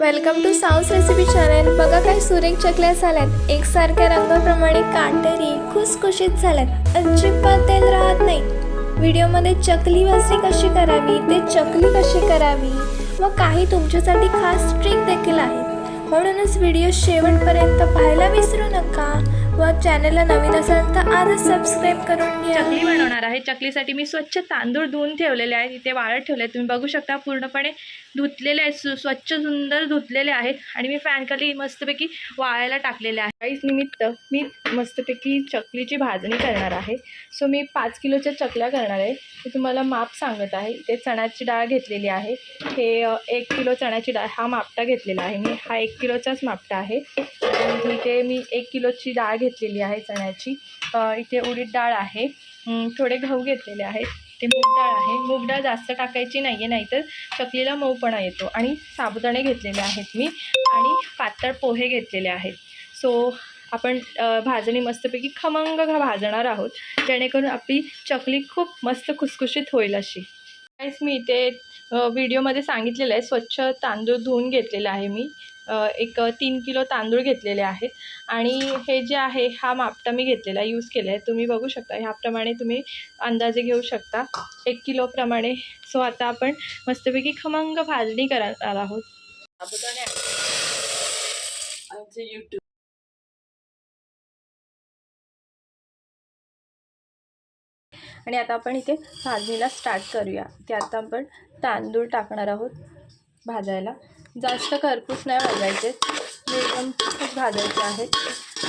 Welcome to sauce recipe channel बघा काय सुरेख चकल्या झाल्यात. एकसारख्या रंगाप्रमाणे काटेरी खुसखुशीत झाल्यात. अजिबात तेल राहत नाही. व्हिडिओमध्ये चकली भाजणी कशी करावी? ते चकली कशी करावी? व काही तुमच्यासाठी खास ट्रिक देखील आहेत. म्हणूनच व्हिडिओ शेवटपर्यंत पाहायला विसरू नका व चॅनलला नवीन असाल तर आजच सबस्क्राईब करून घ्या. चकली बनवणार आहे. चकलीसाठी मी स्वच्छ तांदूळ धुवून ठेवलेले आहेत. इथे वाळत ठेवले आहेत तुम्ही बघू शकता पूर्णपणे धुतलेले आहेत सु स्वच्छ सुंदर धुतलेले आहेत आणि मी फॅनखाली मस्तपैकी वाळायला टाकलेले आहे. काहीच निमित्त मी मस्तपैकी चकलीची भाजणी करणार आहे. सो मी पाच किलोच्या चकल्या करणार आहे. मी तुम्हाला माप सांगत आहे. इथे चण्याची डाळ घेतलेली आहे. हे एक किलो चण्याची डाळ हा मापटा घेतलेला आहे मी. हा एक किलोचाच मापटा आहे. इथे मी एक किलोची डाळ घेतलेली आहे चण्याची. इथे उडीद डाळ आहे. थोडे गहू घेतलेले आहेत. ते मूग डाळ आहे. मूग डाळ जास्त टाकायची नाही आहे नाहीतर चकलीला मऊपणा येतो. आणि साबुदाणे घेतलेले आहेत मी आणि पातळ पोहे घेतलेले आहेत. सो आपण भाजणी मस्तपैकी खमंग घा भाजणार आहोत. जेणेकरून आपली चकली खूप मस्त खुसखुशीत होईल अशी. मी इथे व्हिडिओमध्ये सांगितलेलं आहे. स्वच्छ तांदूळ धुवून घेतलेला आहे मी. एक तीन किलो तांदूळ घेतलेले आहेत. आणि हे जे आहे हा मापटा मी घेतलेला यूज केला आहे. तुम्ही बघू शकता ह्याप्रमाणे तुम्ही अंदाजे घेऊ शकता. एक किलोप्रमाणे सो आता आपण मस्तपैकी खमंग भाजणी करणार आहोत. आणि आता आपण इथे भाजणीला स्टार्ट करूया. ते आता आपण तांदूळ टाकणार आहोत भाजायला. जास्त खरपूस नाही भाजायचे. खूप भाजायचे आहेत.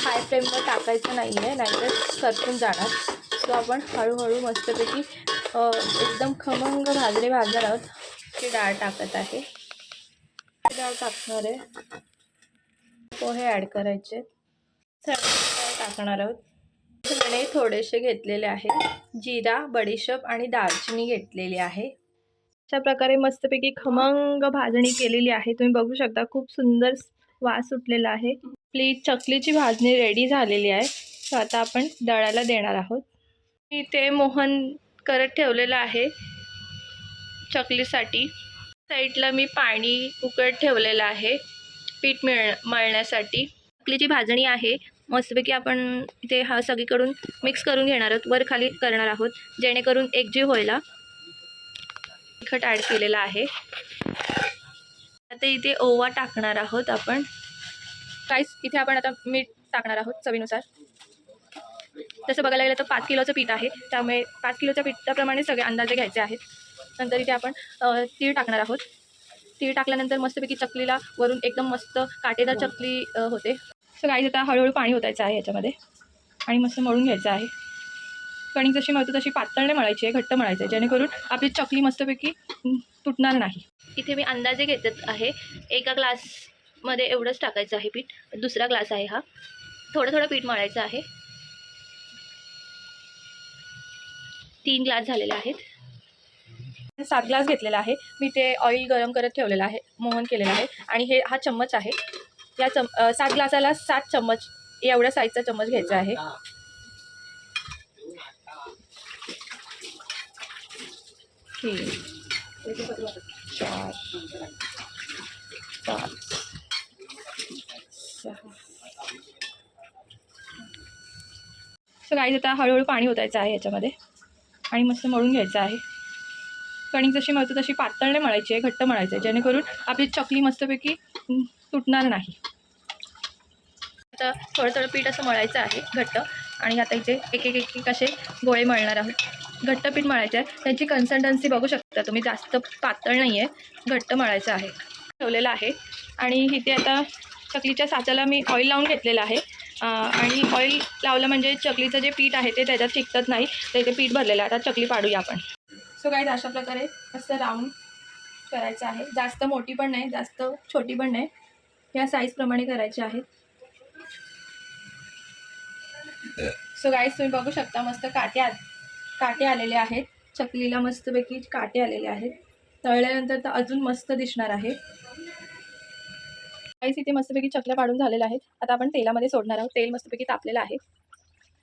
हाय फ्लेमवर टाकायचं नाही आहे नाहीतर करपून जाणार. सो आपण हळूहळू मस्तपैकी एकदम खमंग भाजणे भाजणार आहोत. ती डाळ टाकत आहे. डाळ टाकणार आहे. पोहे ॲड करायचे डाळ टाकणार आहोत. धणे थोडेसे घेतलेले आहे जिरा बडीशेप आणि दालचिनी घेतलेली आहे. अशा प्रकारे मस्तपैकी खमंग भाजणी केलेली आहे. तुम्ही बघू शकता खूप सुंदर वास सुटलेला आहे. आपली चकलीची भाजणी रेडी झालेली आहे. तर आता आपण दळायला देणार आहोत. इथे मोहन करत ठेवलेलं आहे चकलीसाठी. साईडला मी पाणी उकळत ठेवलेलं आहे. पीठ मिळ मळण्यासाठी. चकलीची भाजणी आहे. मस्तपैकी आपण इथे हा सगळीकडून मिक्स करून घेणार आहोत. वर खाली करणार आहोत. जेणेकरून एकजीव व्हायला तिखट ॲड केलेला आहे. आता इथे ओवा टाकणार आहोत आपण. काहीच इथे आपण आता मीठ टाकणार आहोत चवीनुसार. तसं बघायला गेलं तर पाच किलोचं पीठ आहे. त्यामुळे पाच किलोच्या पिठाप्रमाणे सगळे अंदाजे घ्यायचे आहेत. नंतर इथे आपण तीळ टाकणार आहोत. तीळ टाकल्यानंतर मस्तपैकी चकलीला वरून एकदम मस्त काटेदार चकली अ, होते. सो काही आता हळूहळू पाणी ओतायचं आहे याच्यामध्ये. आणि मस्त मळून घ्यायचं आहे. कणिक जशी मळतो तशी पातळ नाही मळायची आहे घट्ट मळायचं आहे. जेणेकरून आपली चकली मस्तपैकी तुटणार नाही. इथे मी अंदाजे घेतत आहे. एका ग्लासमध्ये एवढंच टाकायचं आहे पीठ. दुसरा ग्लास आहे हा. थोडं थोडं पीठ मळायचं आहे. तीन ग्लास झालेले आहेत. सात ग्लास घेतलेला आहे. मी ते ऑइल गरम करत ठेवलेलं आहे. मोहन केलेलं आहे. आणि हे हा चम्मच आहे. या चम सात ग्लासाला सात चम्मच एवढ्या साईजचा चम्मच घ्यायचा आहे. तीन चार. पाच. सहा. सो काही आता हळूहळू पाणी ओतायचं आहे याच्यामध्ये. आणि मस्त मळून घ्यायचं आहे. कणिक जशी मळतो तशी पातळ नाही मळायची आहे घट्ट मळायचं आहे. जेणेकरून आपली चकली मस्तपैकी तुटणार नाही. आता थोडं थोडं पीठ असं मळायचं आहे घट्ट. आणि आता इथे एक एक एक एक असे गोळे मळणार आहोत. घट्ट पीठ मळायचं आहे. त्यांची कन्सिस्टन्सी बघू शकता तुम्ही जास्त पातळ नाही आहे घट्ट मळायचं आहे. ठेवलेलं आहे. आणि इथे आता चकलीच्या साच्याला मी ऑइल लावून घेतलेलं आहे. आणि ऑइल लावलं म्हणजे चकलीचं जे पीठ आहे ते त्याच्यात चिकटत नाही. तर इथे पीठ भरलेलं आहे. आता चकली पाडूया आपण. सो काही अशा प्रकारे मस्त राऊंड करायचं आहे. जास्त मोठी पण नाही जास्त छोटी पण नाही. ह्या साईजप्रमाणे करायची आहेत. सो गाईज तुम्ही बघू शकता मस्त काटे आ काटे आलेले आहेत. चकलीला मस्तपैकी काटे आलेले आहेत. तळल्यानंतर तर अजून मस्त दिसणार आहे. गाईस इथे मस्तपैकी चकल्या पाडून झालेल्या आहेत. आता आपण तेलामध्ये सोडणार आहोत. तेल मस्तपैकी तापलेलं आहे.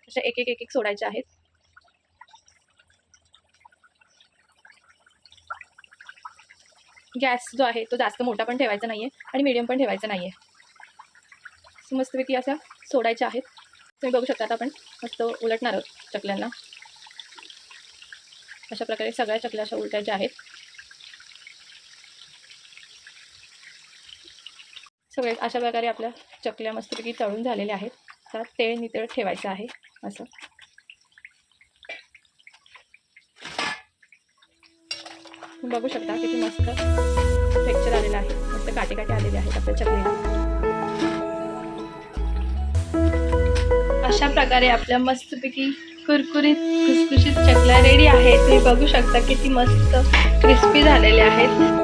अशा एक एक एक एक सोडायचे आहेत. गॅस जो आहे तो जास्त मोठा पण ठेवायचा नाही आहे आणि मीडियम पण ठेवायचा नाही आहे मस्तपैकी अशा सोडायच्या आहेत. तुम्ही बघू शकता आता आपण मस्त उलटणार आहोत चकल्यांना. अशा प्रकारे सगळ्या चकल्या अशा उलटायच्या आहेत. सगळे अशा प्रकारे आपल्या चकल्या मस्तपैकी तळून झालेल्या आहेत. तर तेल नितळ ठेवायचं आहे असं. तुम्ही बघू शकता किती मस्त टेक्चर आलेलं आहे. मस्त काटे काटे आलेले आहेत आपल्या चकलीला अशा प्रकारे आपल्या मस्तपैकी कुरकुरीत खुसखुशीत चकल्या रेडी आहेत. तुम्ही बघू शकता किती मस्त क्रिस्पी झालेले आहेत.